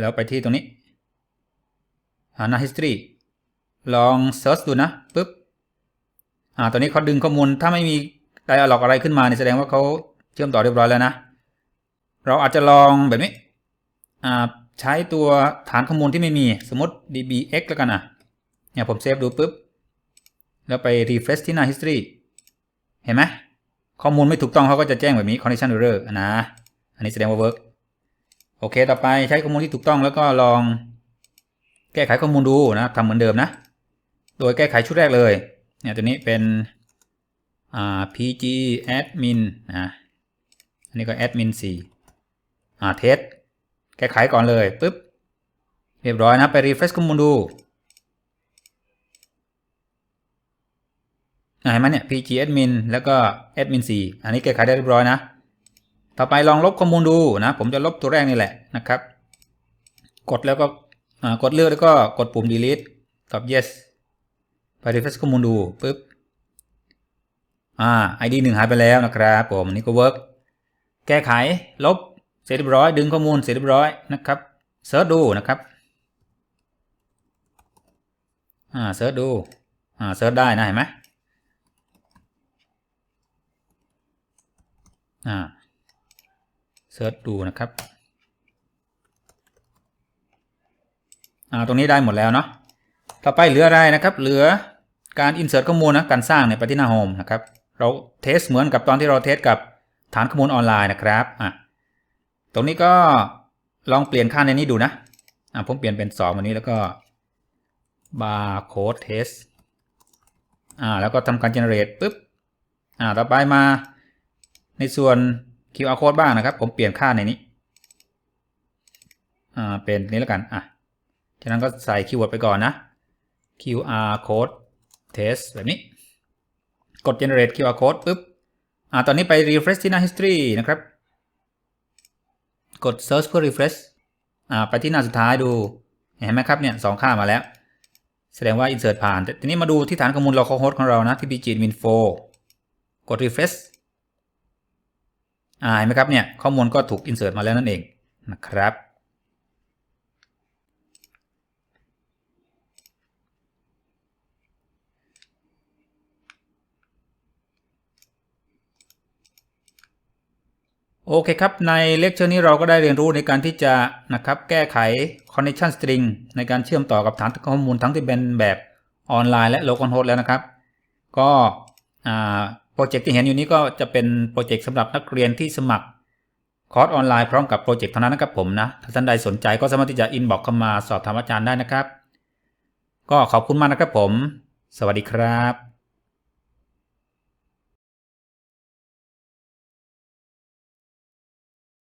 แล้วไปที่ตรงนี้ หาหน้า history ลอง search ดูนะปุ๊บอ่าตอนนี้เขาดึงข้อมูลถ้าไม่มีไดอะล็อกอะไรขึ้นมาเนี่ยแสดงว่าเขาเชื่อมต่อเรียบร้อยแล้วนะ เราอาจจะลองแบบนี้อ่าใช้ตัวฐานข้อมูลที่ไม่มีสมมติ dbx แล้วกันอะเนี่ยผมเซฟดูปุ๊บ แล้วไป refresh ที่หน้า history เห็นไหมข้อมูลไม่ถูกต้องเขาก็จะแจ้งแบบนี้ connection error นะ อันนี้แสดงว่า work โอเค ต่อไปใช้ข้อมูลที่ถูกต้องแล้วก็ลองแก้ไขข้อมูลดูนะทำเหมือนเดิมนะ โดยแก้ไขชุดแรกเลย เนี่ยตัวนี้เป็นอ่า pg admin นะอันนี้ก็ admin 4อ่า test แก้ไขก่อนเลยปุ๊บ เรียบร้อยนะ ไป refresh ข้อมูลดูเห็นไหมเนี่ย pg admin แล้วก็ admin 4อันนี้แก้ไขได้เรียบร้อยนะ ต่อไปลองลบข้อมูลดูนะ ผมจะลบตัวแรกนี่แหละนะครับ กดแล้วก็กดเลือกแล้วก็กดปุ่ม delete กับ yes ไป refresh ข้อมูลดูปุ๊บอ่า id หนึ่งหายไปแล้วนะครับผมอันนี้ก็ work แก้ไขลบเสร็จเรียบร้อย ดึงข้อมูลเสร็จเรียบร้อยนะครับเซิร์ชดูนะครับอ่าเซิร์ชดูอ่าเซิร์ชได้นะเห็นไหมอ่า เซิร์ชดูนะครับ อ่า ตรงนี้ได้หมดแล้วเนาะ ต่อไปเหลืออะไรนะครับ เหลือการ insert ข้อมูลนะ การสร้างในยไปที่หน้าโฮมนะครับ เราเทสเหมือนกับตอนที่เราเทสกับฐานข้อมูลออนไลน์นะครับ อะ ตรงนี้ก็ลองเปลี่ยนค่าในนี้ดูนะ อะ ผมเปลี่ยนเป็น2วันนี้แล้วก็ barcode test อ่า แล้วก็ทำการ generate ปุ๊บ อ่า ต่อไปมาในส่วน QR code บ้างนะครับ ผมเปลี่ยนค่าในนี้ อ่า เป็นนี้แล้วกัน อะฉะนั้นก็ใส่คีย์เวิร์ดไปก่อนนะ QR code test แบบนี้ กด generate QR code ปุ๊บ อ่า ตอนนี้ไป refresh ที่หน้า history นะครับ กด search เพื่อ refresh อ่า ไปที่หน้าสุดท้ายดู เห็นไหมครับเนี่ยสองค่ามาแล้ว แสดงว่า insert ผ่าน แต่ทีนี้มาดูที่ฐานข้อมูล localhost ของเรานะ ที่ pginfo กด refresh อ่าเห็นไหมครับเนี่ยข้อมูลก็ถูก insert มาแล้วนั่นเองนะครับโอเคครับ ในเลคเชอร์นี้เราก็ได้เรียนรู้ในการที่จะนะครับแก้ไข connection string ในการเชื่อมต่อกับฐานข้อมูลทั้งที่เป็นแบบออนไลน์และ local host แล้วนะครับ ก็ รเจกต์ที่เห็นอยู่นี้ก็จะเป็นโปรเจกต์สำหรับนักเรียนที่สมัครคอร์สออนไลน์พร้อมกับโปรเจกต์เท่านั้นนะครับผมนะ ถ้าท่านใดสนใจก็สามารถที่จะอินบ็อกเข้ามาสอบถามอาจารย์ได้นะครับ ก็ขอบคุณมากนะครับผม สวัสดีครับ